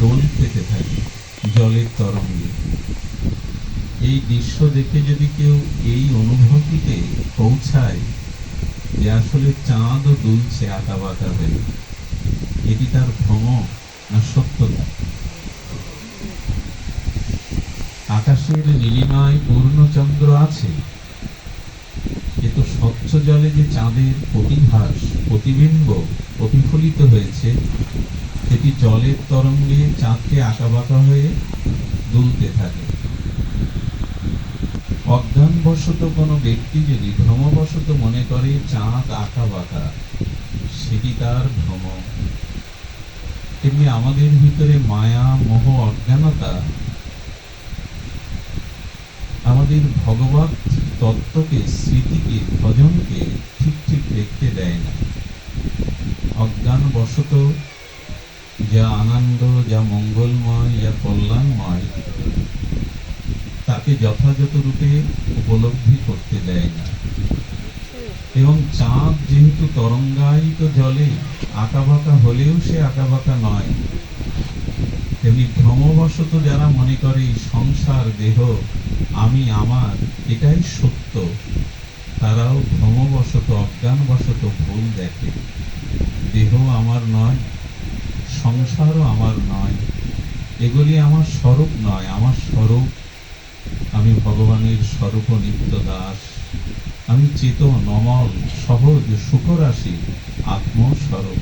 দোল খেতে থাকে, জলের তরঙ্গে। এই দৃশ্য দেখে যদি কেউ এই অনুভূতিতে পৌঁছায় যে আসলে চাঁদও দুলছে আঁকা বাঁকা হয়ে এটি তার ভ্রম না সত্যতা? আকাশের নীলিমায় পূর্ণচন্দ্র আছে। এ তো স্বচ্ছ জলে যে চাঁদের প্রতিভাস, প্রতিবিম্ব প্রতিফলিত হয়েছে সেটি জলের তরঙ্গে চাঁদকে আঁকাবাঁকা হয়ে দুলতে থাকে। অজ্ঞানবশত কোনো ব্যক্তি যদি ভ্রমবশত মনে করে চাঁদ আঁকা বাঁকা সেটি তার ভ্রম? তেমনি আমাদের ভিতরে মায়া, মোহ, অজ্ঞানতা আমাদের ভগবত তত্ত্বকে, স্মৃতিকে, ভজনকে ঠিক ঠিক দেখতে দেয় না। অজ্ঞানবশত যা আনন্দ যা মঙ্গলময় যা কল্যাণময় তাকে যথাযথ রূপে উপলব্ধি করতে দেয় না। এবং চাঁদ যেহেতু তরঙ্গায়িত জলে আঁকাবাঁকা হলেও সে আঁকাবাঁকা নয়। তেমনি ভ্রমবশত যারা মনে করে, সংসার, দেহ, আমি, আমার, এটাই সত্য, তারাও ভ্রমবশত, অজ্ঞানবশত ভুল দেখে। দেহ আমার নয় সংসারও আমার নয়। এগুলি আমার স্বরূপ নয়, আমার স্বরূপ। আমি ভগবানের স্বরূপ নিত্য দাস আমি চেতন নমল, সহজ, সুখরাশি, আত্মস্বরূপ।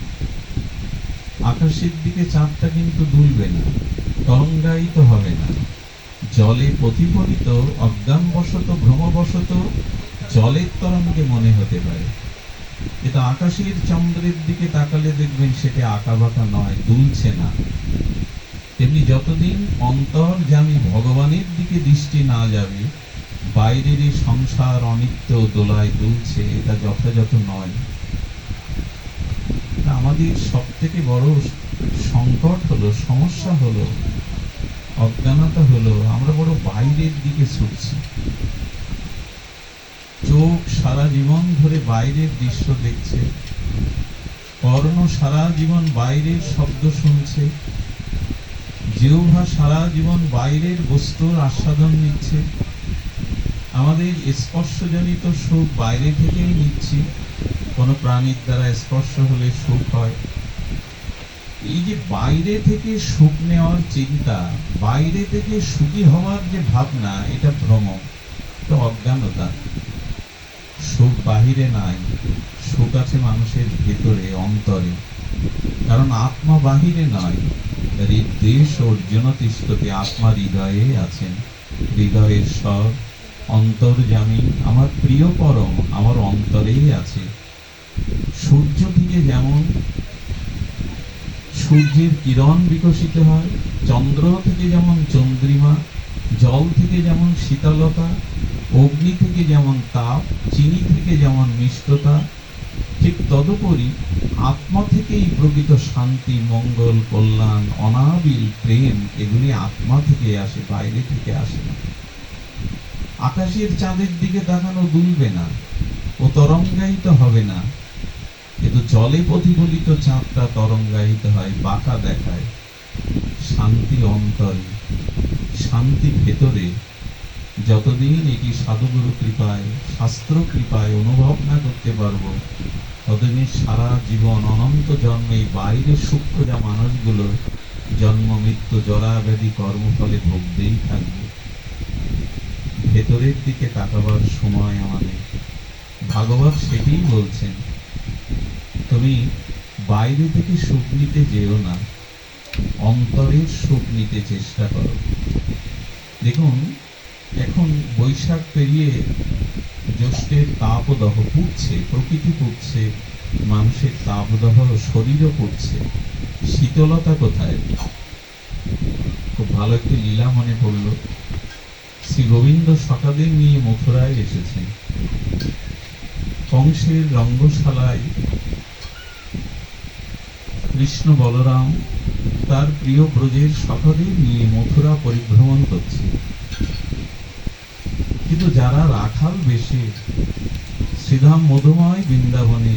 আকাশের দিকে চাঁদটা কিন্তু দুলবে না, তরঙ্গায়িত হবে না। জলে প্রতিফলিত, অজ্ঞানবশত, ভ্রমবশত জলের তরঙ্গে মনে হতে পারে। কিন্তু আকাশের চন্দ্রের দিকে তাকালে দেখবেন সেটা আঁকা বাঁকা নয়, দুলছে না। তেমনি যতদিন অন্তর জানি ভগবানের দিকে দৃষ্টি না যাবে, বাইরের এই সংসার অনিত্য দোলায় দুলছে, এটা যথাযথ নয়। আমাদের সব থেকে বড় সংকট হলো, সমস্যা হলো, অজ্ঞানতা হলো, আমরা বড় বাইরের দিকে ছুটছি। চোখ সারা জীবন ধরে বাইরের দৃশ্য দেখছে। কর্ণ সারা জীবন বাইরের শব্দ শুনছে। জিহ্বা সারা জীবন বাইরের বস্তুর আস্বাদন নিচ্ছে। আমাদের স্পর্শজনিত সুখ বাইরে থেকেই নিচ্ছি। কোনো প্রাণীর দ্বারা স্পর্শ হলে সুখ হয়। এই যে বাইরে থেকে সুখ নেওয়ার চিন্তা, বাইরে থেকে সুখী হওয়ার যে ভাবনা, এটা ভ্রম, এটা অজ্ঞানতা। সুখ বাহিরে নাই, সুখ আছে মানুষের ভেতরে, অন্তরে। কারণ আত্মা বাহিরে নয় দেশ অর্জুন তিষ্ঠতে আত্মা হৃদয়ে আছেন। হৃদয়ের সব অন্তর্জামী আমার প্রিয় পরম, আমার অন্তরেই আছে। সূর্য থেকে যেমন সূর্যের কিরণ বিকশিত হয়, চন্দ্র থেকে যেমন চন্দ্রিমা, জল থেকে যেমন শীতলতা অগ্নি থেকে যেমন তাপ, চিনি থেকে যেমন মিষ্টতা, ঠিক তদুপরি আত্মা থেকেই প্রকৃত শান্তি, মঙ্গল, কল্যাণ, অনাবিল, প্রেম এগুলি আত্মা থেকে আসে, বাইরে থেকে আসে না। আকাশের চাঁদের দিকে তাকানো দুলবে না ও তরঙ্গায়িত হবে না। কিন্তু জলে প্রতিফলিত চাঁদটা তরঙ্গায়িত হয়, বাঁকা দেখায়। শান্তি অন্তরে, শান্তি ভেতরে যতদিন এটি সাধুগুরু কৃপায়, শাস্ত্র কৃপায় অনুভব না করতে পারব, ততদিন সারা জীবন অনন্ত জন্মে বাইরে সূক্ষ্ম যা মানুষগুলো জন্ম, মৃত্যু জরা ব্যাধি কর্মফলে ভোগতেই থাকবে। ভেতরের দিকে তাকাবার সময় আমাদের। ভাগবত সেটিই বলছেন, তুমি বাইরে থেকে সুখ নিতে যেও না অন্তরের সুখ নিতে চেষ্টা করো। দেখুন এখন বৈশাখ পেরিয়ে জ্যৈষ্ঠের তাপদহ পুড়ছে, প্রকৃতি পুড়ছে, মানুষের তাপদহ শরীরও পুড়ছে। শীতলতা কোথায়? খুব ভালো একটি লীলা মনে পড়ল। শ্রী গোবিন্দ সকাদের নিয়ে মথুরায় এসেছেন। কংসের রঙ্গশালায় কৃষ্ণ বলরাম তার প্রিয় ব্রজের সকাদের নিয়ে মথুরা পরিভ্রমণ করছে। কিন্তু যারা রাখাল বেশে, শ্রীধাম মধুময় বৃন্দাবনে,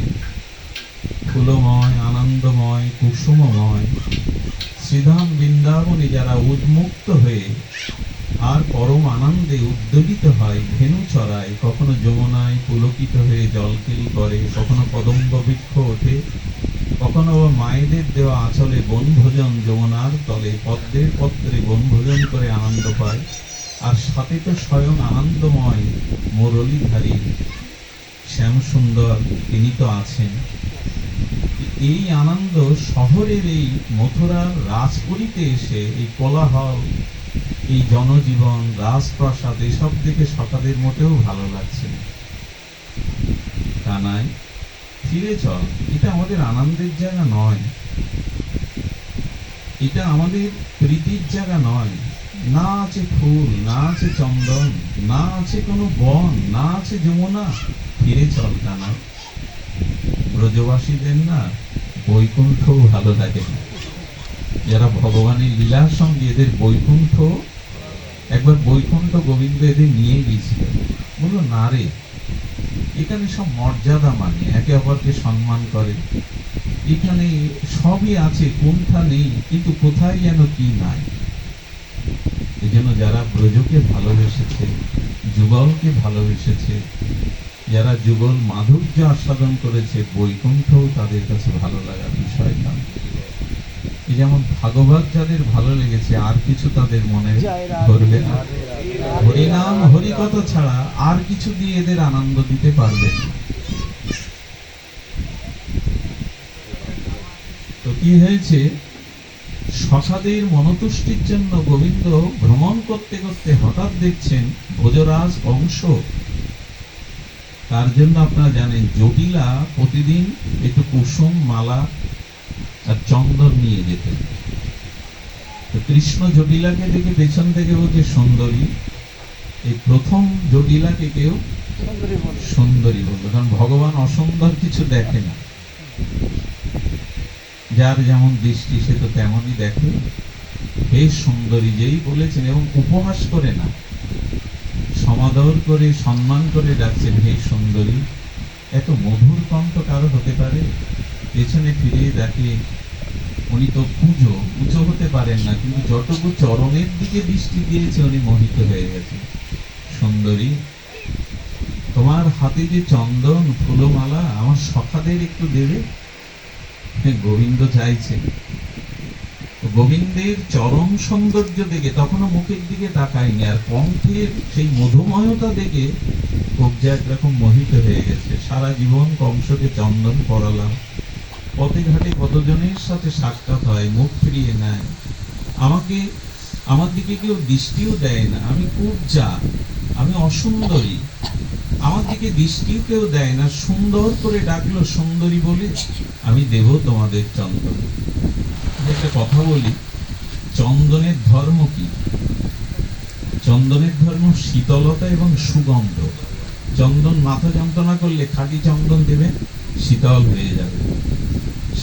ফুলময়, আনন্দময়, কুসুমময়, শ্রীধাম বৃন্দাবনে যারা উন্মুক্ত হয়ে আর পরম আনন্দে উদ্যোগিত হয় ধেনু চড়ায় কখনো যমুনায় পুলকিত হয়ে জলকেলি করে, কখনো কদম্ব বৃক্ষ ওঠে, কখনো মায়েদের দেওয়া আঁচলে বনভোজন যমুনার তলে, পদ্মের পত্রে বনভোজন করে আনন্দ পায়। আর সাথে তো স্বয়ং আনন্দময় মুরলীধারী শ্যাম সুন্দর তিনি তো আছেন। এই আনন্দ শহরের এই মথুরার রাজপুরীতে এসে, এই কোলাহল, এই জনজীবন, রাজপ্রাসাদ, এসব দেখে সকালের মোটেও ভালো লাগছে না। কানাই, ফিরে চল। এটা আমাদের আনন্দের জায়গা নয়। এটা আমাদের প্রীতির জায়গা নয়। না আছে ফুল, না আছে চন্দন, না আছে কোনো বন, না আছে যমুনা। ফিরে চল কানাই ব্রজবাসীদের না বৈকুণ্ঠ ভালো লাগে না। যারা ভগবানের লীলার সঙ্গে এদের বৈকুণ্ঠ, একবার বৈকুণ্ঠ গোবিন্দ এদের নিয়ে গিয়েছিল। বলল, না রে, এখানে সব মর্যাদা মানে একে অপরকে সম্মান করে। এখানে সবই আছে, কোনটা নেই, কিন্তু কোথায় যেন কি নাই? এই জন্য যারা ব্রজকে ভালোবেসেছে, যুগলকে ভালোবেসেছে, যারা যুগল মাধুর্য আস্বাদন করেছে, বৈকুণ্ঠও তাদের কাছে ভালো লাগার বিষয় না। এই যেমন ভাগবত যাদের ভালো লেগেছে, আর কিছু তাদের মনে ধরবে না। হরিনাম হরিকথা ছাড়া আর কিছু দিয়ে এদের আনন্দ দিতে পারবে না। তো কি হয়েছে? শশাদের মনতুষ্টির জন্য গোবিন্দ ভ্রমণ করতে করতে হঠাৎ দেখছেন ভোজরাজ অংশ। তার জন্য আপনারা জানেন জটিলা প্রতিদিন একটু কুসুম মালা আর চন্দন নিয়ে যেতেন। তো কৃষ্ণ জটিলাকে দেখে পেছন থেকে বলছে সুন্দরী। এই প্রথম জটিলাকে কেউ সুন্দরী বলল কারণ ভগবান অসুন্দর কিছু দেখে না। যার যেমন দৃষ্টি সে তো তেমনই দেখে। বেশ সুন্দরী যেই বলেছেন এবং উপহাস করে না, সমাদর করে, সম্মান করে ডাকছেন, হে সুন্দরী, এত মধুর কণ্ঠ কারও হতে পারে? পেছনে ফিরে দেখে উনি তো পুজো পুজো হতে পারেন না, কিন্তু যতটুকু চরণের দিকে দৃষ্টি দিয়েছে, উনি মোহিত হয়ে গেছে। সুন্দরী, তোমার হাতে যে চন্দন ফুলমালা, আমার সখাদের একটু দেবে? গোবিন্দ চাইছে। গোবিন্দের চরম সৌন্দর্য দেখে তখনও মুখের দিকে তাকায়নি, আর কণ্ঠের সেই মধুময়তা দেখে কবজা একরকম মোহিত হয়ে গেছে। সারা জীবন কংসকে চন্দন পরালাম। পথে ঘাটে কতজনের সাথে সাক্ষাৎ হয়, মুখ ফিরিয়ে নেয়। আমাকে, আমার দিকে কেউ দৃষ্টিও দেয় না। আমি যা, আমি অসুন্দরী। আমার দিকে দৃষ্টিও কেউ দেয় না, সুন্দর করে ডাকলো, সুন্দরী বলে আমি দেব তোমাদের চন্দন। একটা কথা বলি, চন্দনের ধর্ম কি? চন্দনের ধর্ম শীতলতা এবং সুগন্ধ। চন্দন মাথা যন্ত্রণা করলে খাঁটি চন্দন দেবে, শীতল হয়ে যাবে।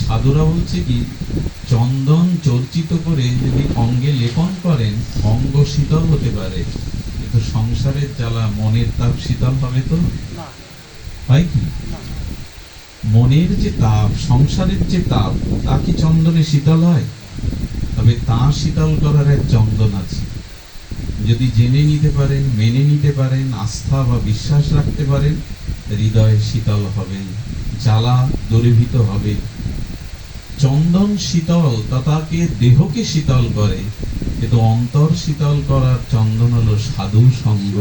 সাধুরা বলছে কি, চন্দন চর্চিত করে যদি অঙ্গে লেপন করেন, অঙ্গ শীতল হতে পারে। কিন্তু সংসারের জ্বালা মনের তাপ শীতল হবে তো? হয় কি? মনের যে তাপ সংসারের যে তাপ তা কি চন্দনে শীতল হয়? তবে তা শীতল করার এক চন্দন আছে। যদি জেনে নিতে পারেন মেনে নিতে পারেন আস্থা বা বিশ্বাস রাখতে পারেন হৃদয় শীতল হবে জ্বালা দূরীভূত হবে। চন্দন শীতল তা তাকে দেহকে শীতল করে। কিন্তু অন্তর শীতল করার চন্দন হলো সাধু সঙ্গ।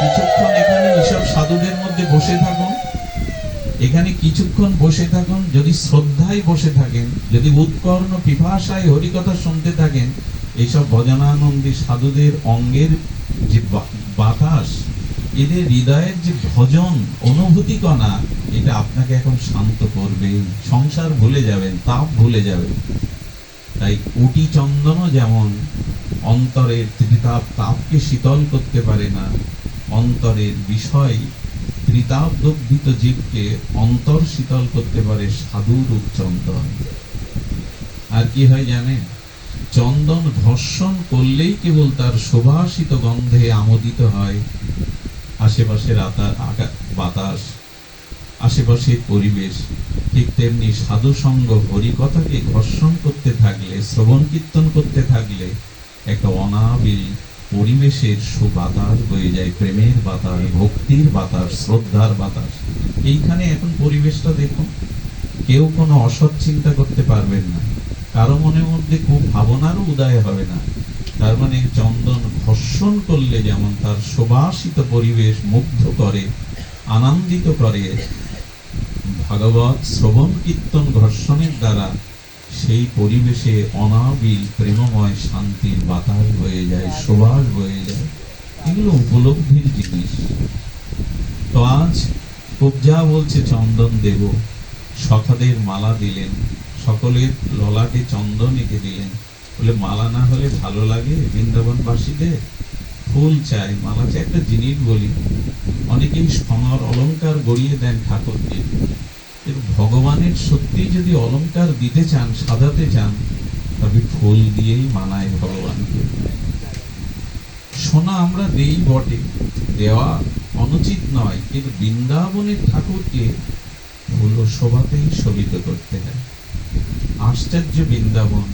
কিছুক্ষণ এখানে এসব সাধুদের মধ্যে বসে থাকুন। এখানে কিছুক্ষণ বসে থাকুন, যদি শ্রদ্ধায় বসে থাকেন, যদি উৎকর্ণ পিপাসায় হরিকথা শুনতে থাকেন এইসব ভজনানন্দী সাধুদের অঙ্গের যে বাতাস, এদের হৃদয়ের যে ভজন অনুভূতি কণা এটা আপনাকে এখন শান্ত করবে, সংসার ভুলে যাবেন, তাপ ভুলে যাবেন। তাই কোটি চন্দনও যেমন অন্তরের ত্রিতাপ তাপকে শীতল করতে পারে না, অন্তরের বিষয় ত্রিতাপ দগ্ধিত জীবকে অন্তর শীতল করতে পারে সাধু রূপ চন্দন। আর কি হয় জানেন? চন্দন ঘর্ষণ করলেই কেবল তার সুভাষিত গন্ধে আমোদিত হয়। আশেপাশের আতা- আকা- বাতাস আশেপাশের পরিবেশ, ঠিক তেমনি সাধু সঙ্গ হরিকথাকে ঘর্ষণ করতে থাকলে, শ্রবণ কীর্তন করতে থাকলে, একটা অনাবিল পরিবেশের সুবাতাস বয়ে যায়, প্রেমের বাতাস, ভক্তির বাতাস, শ্রদ্ধার বাতাস। এইখানে এখন পরিবেশটা দেখুন, কেউ কোনো অসৎ চিন্তা করতে পারবেন না। কারও মনের মধ্যে খুব ভাবনারও উদয় হবে না। তার মানে চন্দন ঘর্ষণ করলে যেমন তার সুবাসিত পরিবেশ মুগ্ধ করে, আনন্দিত করে ভাগবত শ্রবণ কীর্তন ঘর্ষণের দ্বারা সেই পরিবেশে অনাবিল, প্রেমময় শান্তির বাতাস হয়ে যায়, সুবাস হয়ে যায়। এগুলো উপলব্ধির জিনিস। তো আজ কবজা বলছে চন্দন দেব সখাদের মালা দিলেন, সকলের ললাটে চন্দন এঁকে দিলেন। বলে মালা না হলে ভালো লাগে বৃন্দাবনবাসীদের? ফুল চাই, মালা চাই একটা জিনিস বলি। অনেকেই সমর অলংকার গড়িয়ে দেন ঠাকুরকে ভগবানের সত্যি যদি অলংকার দিতে চান, সাজাতে চান, তবে ফুল দিয়েই মানায় ভগবানকে। সোনা আমরা দেই বটে, দেওয়া অনুচিত নয়, কিন্তু বৃন্দাবনের ঠাকুরকে ফুল শোভাতেই শোভিত করতে হয়। আশ্চর্য বৃন্দাবন।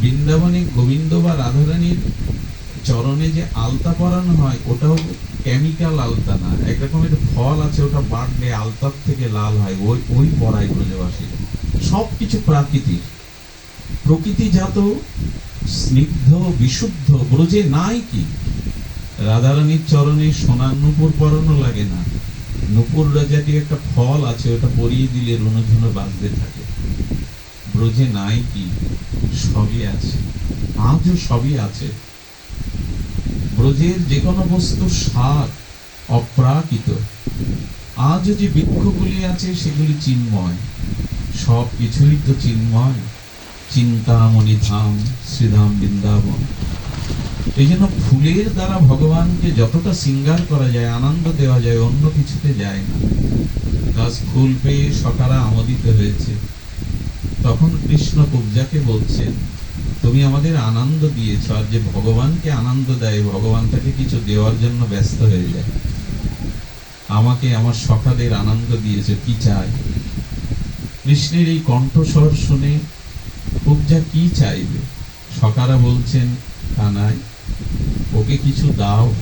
বৃন্দাবনে গোবিন্দ বা রাধারানীর চরণে যে আলতা পরানো হয়, ওটাও কেমিক্যাল আলতা না, এক রকমের ফল আছে, ওটা বাড়লে আলতার থেকে লাল হয়, ওই ওই পড়ায় ব্রজবাসী সব কিছু প্রাকৃতিক। প্রকৃতিজাত, স্নিগ্ধ, বিশুদ্ধ ব্রজে নাই কি? রাধারানীর চরণে সোনার নুপুর পরানো লাগে না। নুপুর রাজাটি একটা ফল আছে, ওটা পরিয়ে দিলে রুনঝুনো বাজতে থাকে। ব্রজে নাই কি? সবই আছে। আজও সবই আছে। ব্রজের যে কোনো বস্তু সার, অপ্রাকৃত। আজও যে বৃক্ষগুলি আছে, সেগুলি চিন্ময়। সব কিছুই তো চিন্ময়। চিন্তামণি ধাম, শ্রীধাম বৃন্দাবন। এই জন্য ফুলের দ্বারা ভগবানকে যতটা সিঙ্গার করা যায়, আনন্দ দেওয়া যায়, অন্য কিছুতে যায় না। গাছ ফুল পেয়ে সকারা আমোদিত হয়েছে। তখন কৃষ্ণ কুবজাকে বলছেন তুমি আমাদের আনন্দ দিয়েছ আর যে ভগবানকে আনন্দ দেয় ভগবান তাকে কিছু দেওয়ার জন্য ব্যস্ত হয়ে যায়। আমাকে আমার সখাদের আনন্দ দিয়েছে, কি চাই? কৃষ্ণের এই কণ্ঠস্বর শুনে কুবজা কি চাইবে? সকারা বলছেন, কানাই, ওকে কিছু দাও।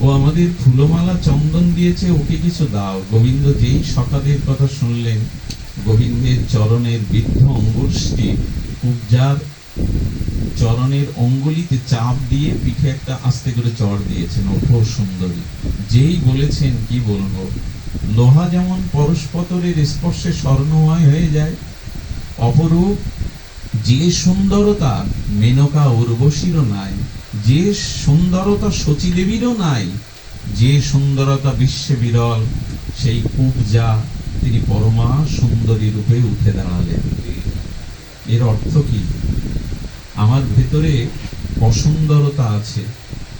ও আমাদের ফুলমালা চন্দন দিয়েছে, ওকে কিছু দাও। গোবিন্দ যেই সকাদের কথা শুনলেন, গোবিন্দের চরণের বৃদ্ধ অঙ্গুষ্টি কুবজার চরণের অঙ্গুলিতে চাপ দিয়ে পিঠে একটা আস্তে করে চড় দিয়েছেন। ওঠো সুন্দরী। যেই বলেছেন, কি বলব? লোহা যেমন পরস্পরের স্পর্শে স্বর্ণময় হয়ে যায়, অপরূপ যে সুন্দরতা মেনকা উর্বশীরও নাই, যে সুন্দরতা শচীদেবীরও নাই, যে সুন্দরতা বিশ্বে বিরল, সেই কুবজা তিনি পরমা সুন্দরী রূপে উঠে দাঁড়ালেন। এর অর্থ কি? আমার ভেতরে অসুন্দরতা আছে,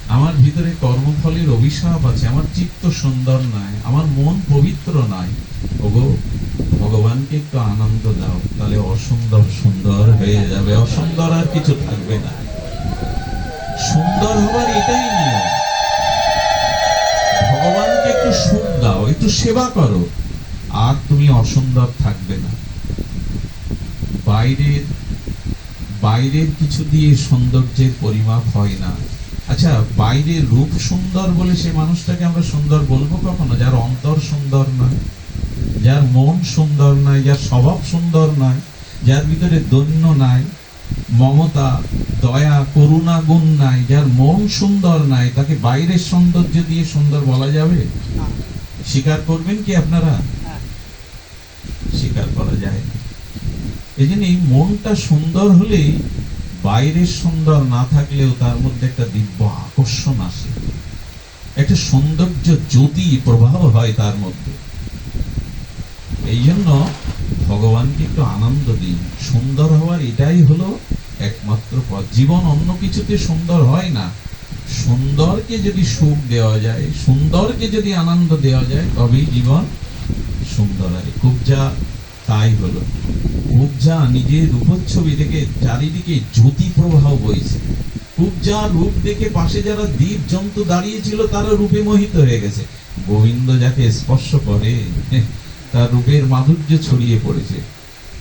আমার ভিতরে কর্মফলের অভিশাপ আছে, আমার চিত্ত সুন্দর নয় আমার মন পবিত্র নয় ওগো, ভগবানকে একটু আনন্দ দাও, তাহলে অসুন্দর সুন্দর হয়ে যাবে, অসুন্দর আর কিছু থাকবে না। সুন্দর হবার এটাই নিয়ম। ভগবানকে একটু সুখ দাও, একটু সেবা করো, আর তুমি অসুন্দর থাকবে না। বাইরের বাইরের কিছু দিয়ে সৌন্দর্যের পরিমাপ হয় না। আচ্ছা বাইরের রূপ সুন্দর বলে সে মানুষটাকে আমরা সুন্দর বলব কখনো? যার অন্তর সুন্দর নয় যার মন সুন্দর নয় যার স্বভাব সুন্দর নয় যার ভিতরে দৈন্য নাই মমতা দয়া করুণা গুণ নাই যার মন সুন্দর নাই তাকে বাইরের সৌন্দর্য দিয়ে সুন্দর বলা যাবে? স্বীকার করবেন কি আপনারা? স্বীকার করা যায় না এই মনটা সুন্দর হলেই বাইরের সুন্দর না থাকলেও তার মধ্যে একটা দিব্য আকর্ষণ আসে। একটা সৌন্দর্য জ্যোতি প্রবাহ হয় তার মধ্যে। এই জন্য ভগবানকে একটু আনন্দ দিন। সুন্দর হওয়ার এটাই হলো একমাত্র পথ। জীবন অন্য কিছুতে সুন্দর হয় না। সুন্দরকে যদি সুখ দেওয়া যায়, সুন্দরকে যদি আনন্দ দেওয়া যায়, তবেই জীবন সুন্দর হয়। খুব যা তাই হলো। উপজা নিজের রূপচ্ছবি থেকে চারিদিকে জ্যোতি প্রবাহ বইছে। উপজা রূপ দেখে পাশে যারা দ্বীপ জন্তু দাঁড়িয়েছিল তারা রূপে মোহিত হয়ে গেছে। গোবিন্দ যাকে স্পর্শ করে, তার রূপের মাধুর্য ছড়িয়ে পড়েছে।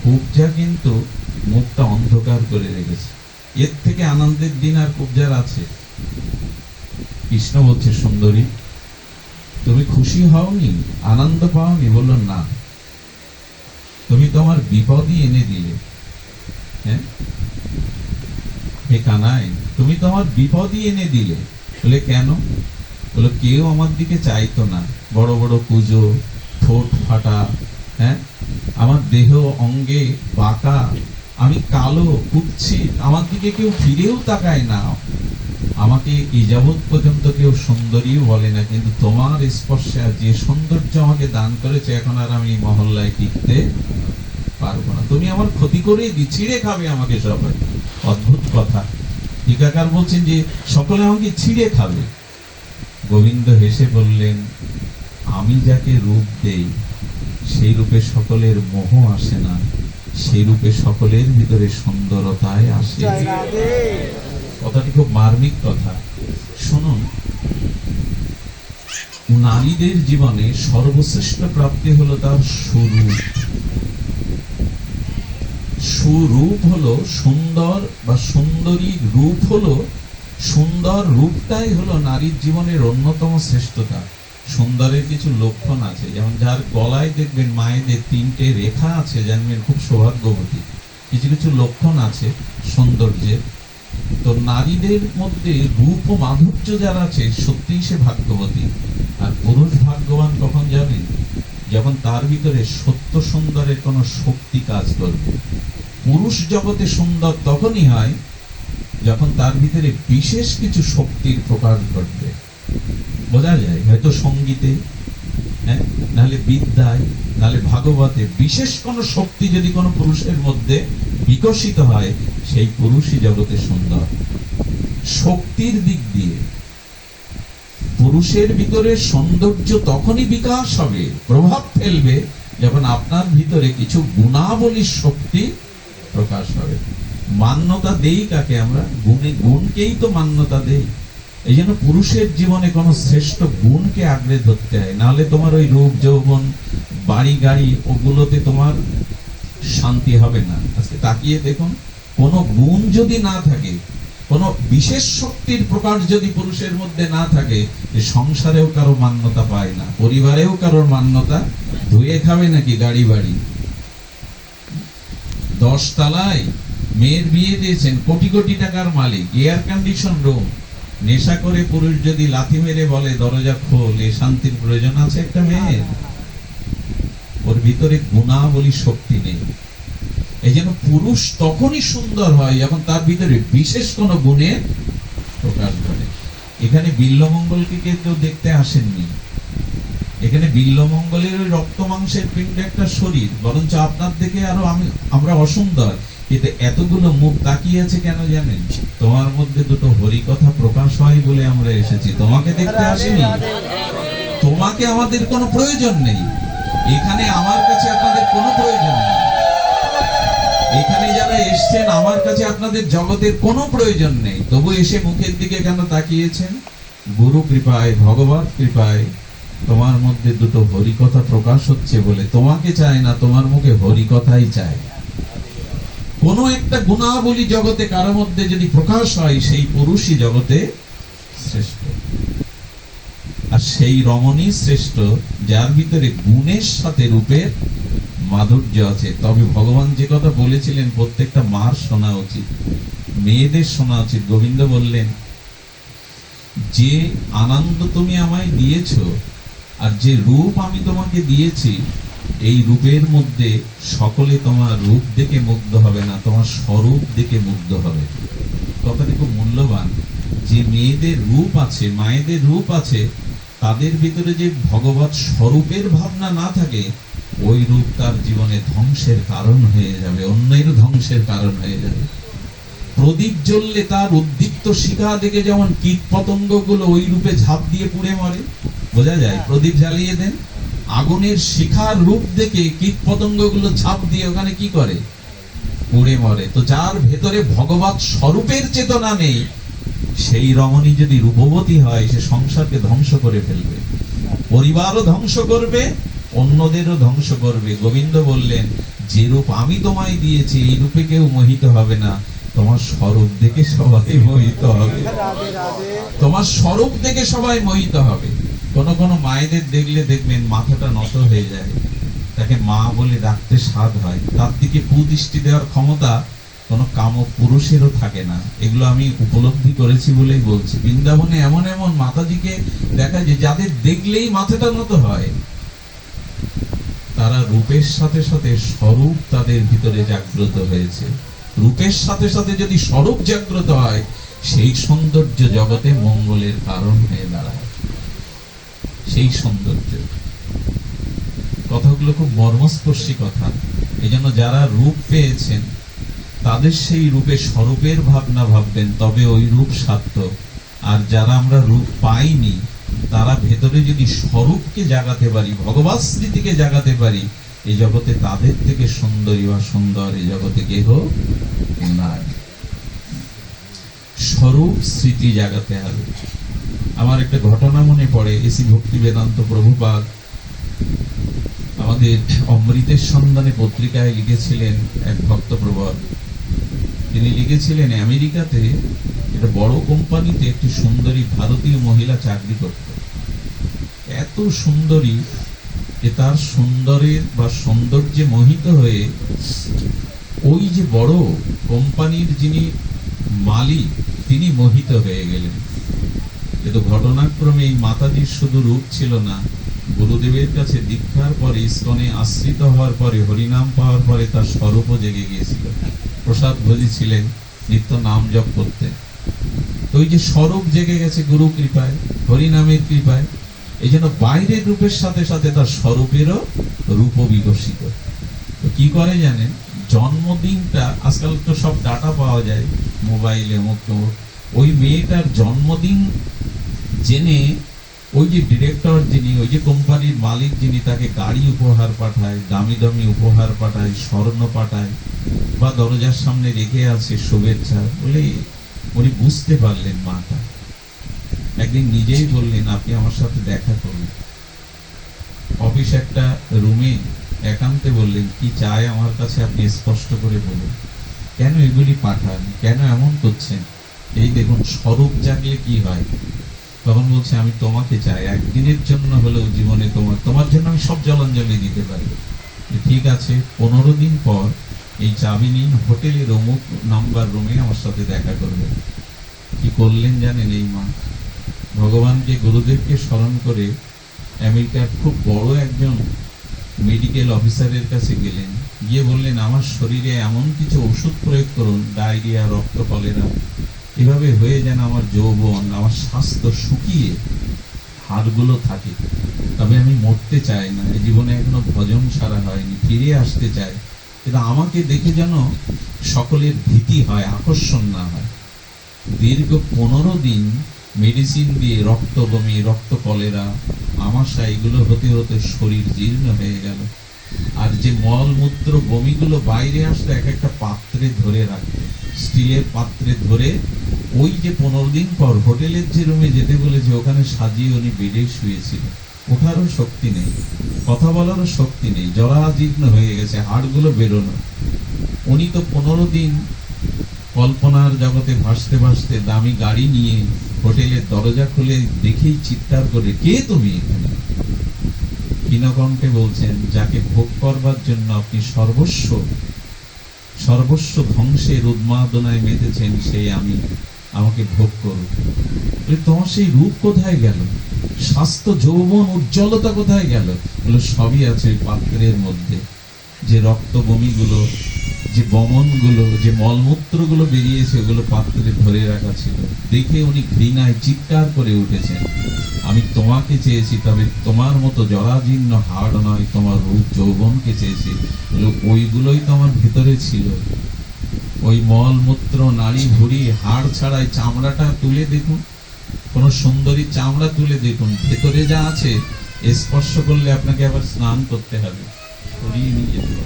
কুবজা কিন্তু মুখটা অন্ধকার করে রেখেছে। এর থেকে আনন্দের দিন আর কুবজার আছে। কৃষ্ণ বলছে, সুন্দরী, তুমি খুশি হওনি? আনন্দ পাওনি? বলল, না। তুমি তোমার বিপদই এনে দিলে। হ্যাঁ? তুমি তোমার বিপদই এনে দিলে। বলে, কেন? বলে, কেউ আমার দিকে চাইতো না। বড় বড় পুজো ঠোঁট ফাটা হ্যাঁ? আমার দেহ অঙ্গে বাঁকা, আমি কালো কুচ্ছিত আমার দিকে কেউ ফিরেও তাকায় না। আমাকে এই যাবৎ পর্যন্ত কেউ সুন্দরীও বলে না, কিন্তু তোমার স্পর্শে আর যে সৌন্দর্য আমাকে দান করেছে, এখন আর আমি মহল্লায় টিকতে পারব না। তুমি আমার ক্ষতি করেই দি, ছিঁড়ে খাবে আমাকে সবাই। অদ্ভুত কথা। টিকাকার বলছেন যে, সকলে আমাকে ছিঁড়ে খাবে। গোবিন্দ হেসে বললেন, আমি যাকে রূপ দেই, সেই রূপে সকলের মোহ আসে না। সেই রূপে সকলের ভিতরে সুন্দরতায় আসে। কথাটি খুব মার্মিক কথা। শুনুন। নারীদের জীবনে সর্বশ্রেষ্ঠ প্রাপ্তি হলো তার সুরূপ। সুরূপ হলো সুন্দর বা সুন্দরী রূপ হলো, সুন্দর রূপটাই হলো নারীর জীবনের অন্যতম শ্রেষ্ঠতা। সুন্দরের কিছু লক্ষণ আছে, যেমন যার গলায় দেখবেন মায়েদের তিনটে রেখা আছে জানবেন খুব সৌভাগ্যবতী। কিছু কিছু লক্ষণ আছে সৌন্দর্যের। তো নারীদের মধ্যে রূপ ও মাধুর্য যার আছে, সত্যিই সে ভাগ্যবতী। আর পুরুষ ভাগ্যবান কখন জানেন যখন তার ভিতরে সত্য সুন্দরের কোনো শক্তি কাজ করবে। পুরুষ জগতে সুন্দর তখনই হয় যখন তার ভিতরে বিশেষ কিছু শক্তির প্রকাশ ঘটবে। বোঝা যায়? হয়তো সঙ্গীতে হ্যাঁ? নাহলে বিদ্যায়, নাহলে ভাগবতে বিশেষ কোন শক্তি যদি কোনো পুরুষের মধ্যে বিকশিত হয়, সেই পুরুষই জগতে সুন্দর। শক্তির দিক দিয়ে। পুরুষের ভিতরে সৌন্দর্য তখনই বিকাশ হবে, প্রভাব ফেলবে, যখন আপনার ভিতরে কিছু গুণাবলীর শক্তি প্রকাশ হবে। মান্যতা দেই কাকে আমরা? গুণে গুণকেই তো মান্যতা দেই। এই জন্য পুরুষের জীবনে কোনো শ্রেষ্ঠ গুণকে আগলে ধরতে হয়। নাহলে তোমার ওই রূপ, যৌবন, বাড়ি, গাড়ি, ওগুলোতে তোমার শান্তি হবে না। আজকে তাকিয়ে দেখুন, কোনো গুণ যদি না থাকে, কোনো বিশেষ শক্তির প্রকাশ যদি পুরুষের মধ্যে না থাকে সংসারেও কারও মান্যতা পায় না, পরিবারেও কারোর মান্যতা ধুয়ে খাবে নাকি গাড়ি বাড়ি? দশ তলায় মেয়ের বিয়ে দিয়েছেন, কোটি কোটি টাকার মালিক এয়ার কন্ডিশন রুম নেশা করে পুরুষ যদি লাথি মেরে বলে, দরজা খোল এ শান্তির প্রয়োজন আছে একটা মেয়ের? ওর ভিতরে গুণাবলী শক্তি নেই। এই জন্য পুরুষ তখনই সুন্দর হয় যখন তার ভিতরে বিশেষ কোন গুণের প্রকাশ ঘটে। এখানে বিল্লমঙ্গলকে কেউ দেখতে আসেননি। এখানে বিল্লমঙ্গলের ওই রক্ত মাংসের পিণ্ড একটা শরীর, বরঞ্চ আপনার দিকে আরও আমি আমরা অসুন্দর। কিন্তু এতগুলো মুখ তাকিয়ে আছে কেন জানেন? তোমার মধ্যে দুটো হরিকথা প্রকাশ হয় বলে আমরা এসেছি। তোমাকে দেখতে আসিনি? তোমাকে আমাদের কোনো প্রয়োজন নেই। এখানে আমার কাছে আপনাদের কোনো প্রয়োজন নেই। এখানে যারা এসছেন আমার কাছে আপনাদের জগতের কোনো প্রয়োজন নেই। তবু এসে মুখের দিকে কেন তাকিয়েছেন? গুরু কৃপায় ভগবত কৃপায় তোমার মধ্যে দুটো হরিকথা প্রকাশ হচ্ছে বলে। তোমাকে চায় না তোমার মুখে হরিকথাই চায়। কোন একটা গুণাবলী জগতে কারও মধ্যে যদি প্রকাশ হয়, সেই পুরুষই জগতে শ্রেষ্ঠ। আর সেই রমণী শ্রেষ্ঠ, যার ভিতরে গুণের সাথে রূপের মাধুর্য আছে। তবে ভগবান যে কথা বলেছিলেন, প্রত্যেকটা মার শোনা উচিত, মেয়েদের শোনা উচিত। গোবিন্দ বললেন, যে আনন্দ তুমি আমায় দিয়েছ, আর যে রূপ আমি তোমাকে দিয়েছি এই রূপের মধ্যে সকলে তোমার রূপ দেখে মুগ্ধ হবে না, তোমার স্বরূপ দেখে মুগ্ধ হবে। কথাটি খুব মূল্যবান, যে মেয়েদের রূপ আছে, মায়েদের রূপ আছে, তাদের ভিতরে যে ভগবত স্বরূপের ভাবনা না থাকে, ওই রূপ তার জীবনে ধ্বংসের কারণ হয়ে যাবে, অন্যের ধ্বংসের কারণ হয়ে যাবে। প্রদীপ জ্বললে তার উদ্দীপ্ত শিখা দেখে যেমন কীট পতঙ্গগুলো ওই রূপে ঝাঁপ দিয়ে পুড়ে মরে। বোঝা যায়? প্রদীপ জ্বালিয়ে দেন। আগুনের শিখার রূপ দেখে কীট পতঙ্গগুলো ঝাঁপ দিয়ে ওখানে কি করে? পুড়ে মরে। তো যার ভেতরে ভগবত স্বরূপের চেতনা নেই সেই রমণী যদি রূপবতী হয় সে সংসারকে ধ্বংস করে ফেলবে। পরিবারও ধ্বংস করবে অন্যদেরও ধ্বংস করবে। গোবিন্দ বললেন যে রূপ আমি তোমায় দিয়েছি এই রূপে কেউ মোহিত হবে না। তোমার স্বরূপ দেখে সবাই মোহিত হবে। তোমার স্বরূপ দেখে সবাই মোহিত হবে। কোন কোন মায়েদের দেখলে দেখবেন মাথাটা নত হয়ে যায়। তাকে মা বলে ডাকতে স্বাদ হয়। তার দিকে কুদৃষ্টি দেওয়ার ক্ষমতা কোনো কাম পুরুষেরও থাকে না। এগুলো আমি উপলব্ধি করেছি বলেই বলছি। বৃন্দাবনে এমন এমন মাতাজিকে দেখা যায় যাদের দেখলেই মাথাটা নত হয়। তারা রূপের সাথে সাথে স্বরূপ তাদের ভিতরে জাগ্রত হয়েছে। রূপের সাথে সাথে যদি স্বরূপ জাগ্রত হয়, সেই সৌন্দর্য জগতে মঙ্গলের কারণ হয়ে দাঁড়ায়। সেই সৌন্দর্য। কথাগুলো খুব মর্মস্পর্শী কথা। এই জন্য যারা রূপ পেয়েছেন, তাদের সেই রূপে স্বরূপের ভাবনা ভাববেন, তবে ওই রূপ সার্থক আর যারা আমরা রূপ পাইনি, তারা ভেতরে যদি স্বরূপকে জাগাতে পারি, ভগবান স্মৃতিকে জাগাতে পারি এই জগতে তাদের থেকে সুন্দরী বা সুন্দর এই জগতে কেহ নাই। স্বরূপ স্মৃতি জাগাতে হবে। আমার একটা ঘটনা মনে পড়ে, এসি ভক্তি বেদান্ত প্রভুপাদ আমাদের অমৃতের সন্ধানে পত্রিকায় লিখেছিলেন এক ভক্ত প্রবর তিনি লিখেছিলেন, আমেরিকাতে একটা বড় কোম্পানিতে একটি সুন্দরী ভারতীয় মহিলা চাকরি করত। এত সুন্দরী যে তার সুন্দরের বা সৌন্দর্যে মোহিত হয়ে ওই যে বড় কোম্পানির যিনি মালিক, তিনি মোহিত হয়ে গেলেন। কিন্তু ঘটনাক্রমে এই মাতাজির শুধু রূপ ছিল না, গুরুদেবের কাছে দীক্ষার পরে ইস্কনে আশ্রিত হওয়ার পরে, হরিনাম পাওয়ার পরে তার স্বরূপও জেগে গিয়েছিল। প্রসাদ ভোজি ছিলেন নিত্য নাম জপ করতেন। তো ওই যে স্বরূপ জেগে গেছে গুরু কৃপায়, হরিনামের কৃপায়, এই জন্য বাইরের রূপের সাথে সাথে তার স্বরূপেরও রূপ বিকশিত। তো কি করে জানেন? জন্মদিনটা, আজকাল তো সব ডাটা পাওয়া যায়, মোবাইলে মুখ ওই মেয়েটার জন্মদিন জেনে ওই যে ডিরেক্টর যিনি, ওই যে কোম্পানির মালিক যিনি তাকে গাড়ি উপহার পাঠায়, দামি দামি উপহার পাঠায়, স্বর্ণ পাঠায়, বা দরজার সামনে রেখে আছে শুভেচ্ছা, বলে উনি বুঝতে পারলেন মাটা। একদিন নিজেই বললেন, আপনি আমার সাথে দেখা করুন। অফিস একটা রুমে একান্তে বললেন, কি চায় আমার কাছে আপনি স্পষ্ট করে বলুন। কেন এগুলি পাঠান? কেন এমন করছেন? এই দেখুন, স্বরূপ জাগলে কি হয়? তখন বলছে, আমি তোমাকে চাই, একদিনের জন্য হলেও জীবনে তোমার তোমার জন্য আমি সব জলাঞ্জলি দিতে পারি। ঠিক আছে, পনেরো দিন পর এই চাবি নিন হোটেলের অমুক নাম্বার রুমে আমার সাথে দেখা করবে। কি করলেন জানেন এই মা? ভগবানকে, গুরুদেবকে স্মরণ করে আমেরিকার খুব বড় একজন মেডিকেল অফিসারের কাছে গেলেন। গিয়ে বললেন, আমার শরীরে এমন কিছু ওষুধ প্রয়োগ করুন, ডায়রিয়া রক্ত কলেরা এভাবে হয়ে যেন আমার যৌবন, আমার স্বাস্থ্য শুকিয়ে হাড়গুলো থাকে। তবে আমি মরতে চাই না। এই জীবনে এখনও ভজন সারা হয়নি, ফিরে আসতে চাই। কিন্তু আমাকে দেখে যেন সকলের ভীতি হয়, আকর্ষণ না হয়। দীর্ঘ পনেরো দিন মেডিসিন দিয়ে রক্ত বমি, রক্ত কলেরা আমাশা এগুলো হতে হতে শরীর জীর্ণ হয়ে গেল। আর যে মলমূত্র বমিগুলো বাইরে আসতো এক একটা পাত্রে ধরে রাখতো। স্টিলের পাত্রে ধরে ওই যে পনেরো দিন পর হোটেলের যে রুমে যেতে বলেছে, ওখানে সাজিয়ে উনি বেডে শুয়েছিল ওঠারও শক্তি নেই, কথা বলারও শক্তি নেই, জরাজীর্ণ হয়ে গেছে, হাড়গুলো বেরোনো। উনি তো পনেরো দিন কল্পনার জগতে ভাসতে ভাসতে দামি গাড়ি নিয়ে হোটেলের দরজা খুলে দেখেই চিৎকার করে, কে তুমি এখানে? কিনকণ্ঠে বলছেন, যাকে ভোগ করবার জন্য আপনি সর্বস্ব সর্বস্ব ধ্বংসের উন্মাদনায় মেতেছেন সেই আমি। আমাকে ভোগ বলে, তোমার সেই রূপ কোথায় গেল? স্বাস্থ্য যৌবন উজ্জ্বলতা কোথায় গেল? বলে সবই আছে পাত্রের মধ্যে। যে রক্ত বমিগুলো যে বমনগুলো যে মলমূত্রগুলো বেরিয়েছে ওগুলো পাত্রে ধরে রাখা ছিল। দেখে উনি ঘৃণায় চিৎকার করে উঠেছেন। আমি তোমাকে চেয়েছি তবে তোমার মতো জরাজীর্ণ হাড় নয় তোমার রূপ যৌবনকে চেয়েছি। ওইগুলোই তো আমার ভিতরে ছিল। ওই মলমূত্র নাড়ি ভুড়ি হাড় ছাড়াই চামড়াটা তুলে দেখুন। কোন সুন্দরী চামড়া তুলে দেখুন। ভেতরে যা আছে স্পর্শ করলে আপনাকে আবার স্নান করতে হবে। সরিয়ে নিয়ে যেতে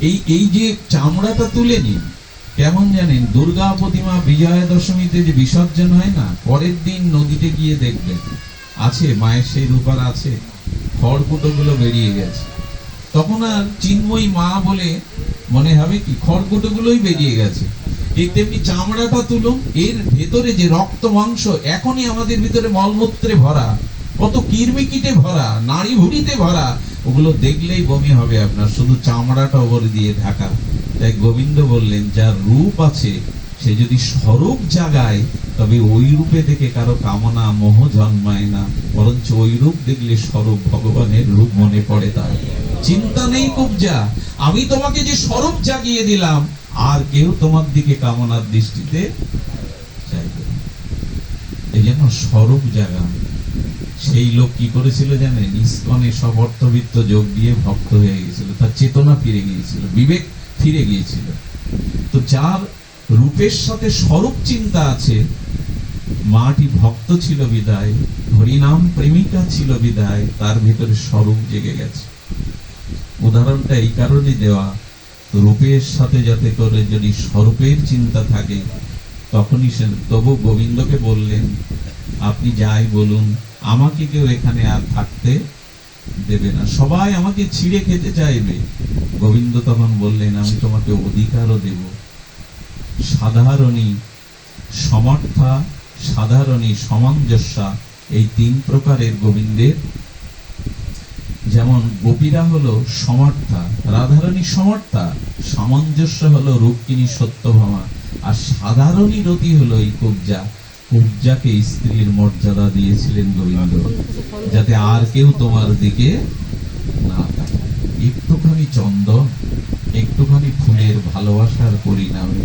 এই এই যে চামড়াটা তুলে নিন, কেমন জানেন, দুর্গা প্রতিমা বিজয়া দশমীতে যে বিসর্জন হয় না, পরের দিন নদীতে গিয়ে দেখবেন। আছে, মায়ের সেই রূপার আছে। খড়কুটো গুলো বেরিয়ে গেছে। তখন আর চিন্ময়ী মা বলে, মনে হবে কি খড়কুটো গুলোই বেরিয়ে গেছে। এই তেমনি চামড়াটা তুলুন এর ভেতরে যে রক্ত মাংস এখনই আমাদের ভিতরে মলমূত্রে ভরা, কত কিরমিকিটে ভরা, নাড়ি ভুড়িতে ভরা, ওগুলো দেখলেই বমি হবে আপনার, শুধু চামড়াটা ওপর দিয়ে ঢাকা। তাই গোবিন্দ বললেন, যার রূপ আছে, সে যদি স্বরূপ জাগায়, তবে ওই রূপে দেখে কারও কামনা মোহ জন্মায় না। বরঞ্চ ওই রূপ দেখলে স্বরূপ ভগবানের রূপ মনে পড়ে তার। চিন্তা নেই কুবজা। আমি তোমাকে যে স্বরূপ জাগিয়ে দিলাম, আর কেউ তোমার দিকে কামনার দৃষ্টিতে এই জন্য স্বরূপ জাগা সেই লোক কি করেছিল জানেন? ইস্কনে সব অর্থবিত্ত যোগ দিয়ে ভক্ত হয়ে গেছিল তার চেতনা ফিরে গিয়েছিল, বিবেক ফিরে গিয়েছিল। তো যার রূপের সাথে স্বরূপ চিন্তা আছে, মাটি ভক্ত ছিল বিদায়, হরিনাম প্রেমিকা ছিল বিদায়, তার ভিতরে স্বরূপ জেগে গেছে। উদাহরণটা এই কারণে দেওয়া, রূপের সাথে যাতে করে যদি স্বরূপের চিন্তা থাকে, তখনই সে, তবু গোবিন্দকে বললেন, আপনি যাই বলুন, আমাকে কেউ এখানে আর থাকতে দেবে না। সবাই আমাকে ছিঁড়ে খেতে চাইবে। গোবিন্দ তখন বললেন, আমি তোমাকে অধিকারও দেব। সাধারণী সমর্থা, সাধারণী সামঞ্জস্যা, এই তিন প্রকারের গোবিন্দের যেমন গোপীরা হলো সমর্থা রাধারণী সমর্থা, সামঞ্জস্য হলো রূপকিনী সত্যভামা, আর সাধারণী রতি হলো এই কুবজা। কুবজাকে স্ত্রীর মর্যাদা দিয়েছিলেন গোবিন্দ, যাতে আর কেউ তোমার দিকে না তাকায়। একটুখানি চন্দন, একটুখানি ফুলের ভালোবাসার পরিণামে।